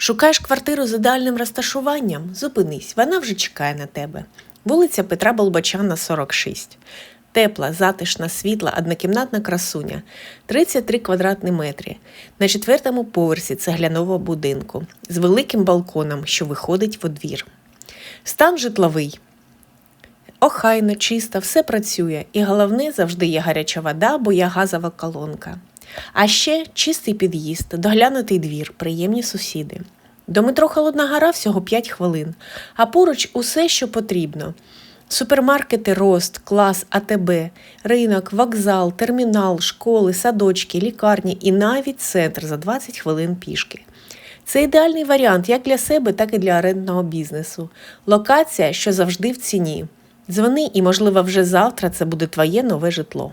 Шукаєш квартиру з ідеальним розташуванням? Зупинись, вона вже чекає на тебе. Вулиця Петра Болбочана, 46. Тепла, затишна, світла, однокімнатна красуня, 33 квадратні метри. На четвертому поверсі цегляного будинку з великим балконом, що виходить во двір. Стан житловий. Охайно, чисто, все працює, і головне завжди є гаряча вода, бо є газова колонка. А ще чистий під'їзд, доглянутий двір, приємні сусіди. До метро Холодна Гора всього 5 хвилин, а поруч усе, що потрібно. Супермаркети Рост, Клас, АТБ, ринок, вокзал, термінал, школи, садочки, лікарні і навіть центр за 20 хвилин пішки. Це ідеальний варіант як для себе, так і для орендного бізнесу. Локація, що завжди в ціні. Дзвони, і, можливо, вже завтра це буде твоє нове житло.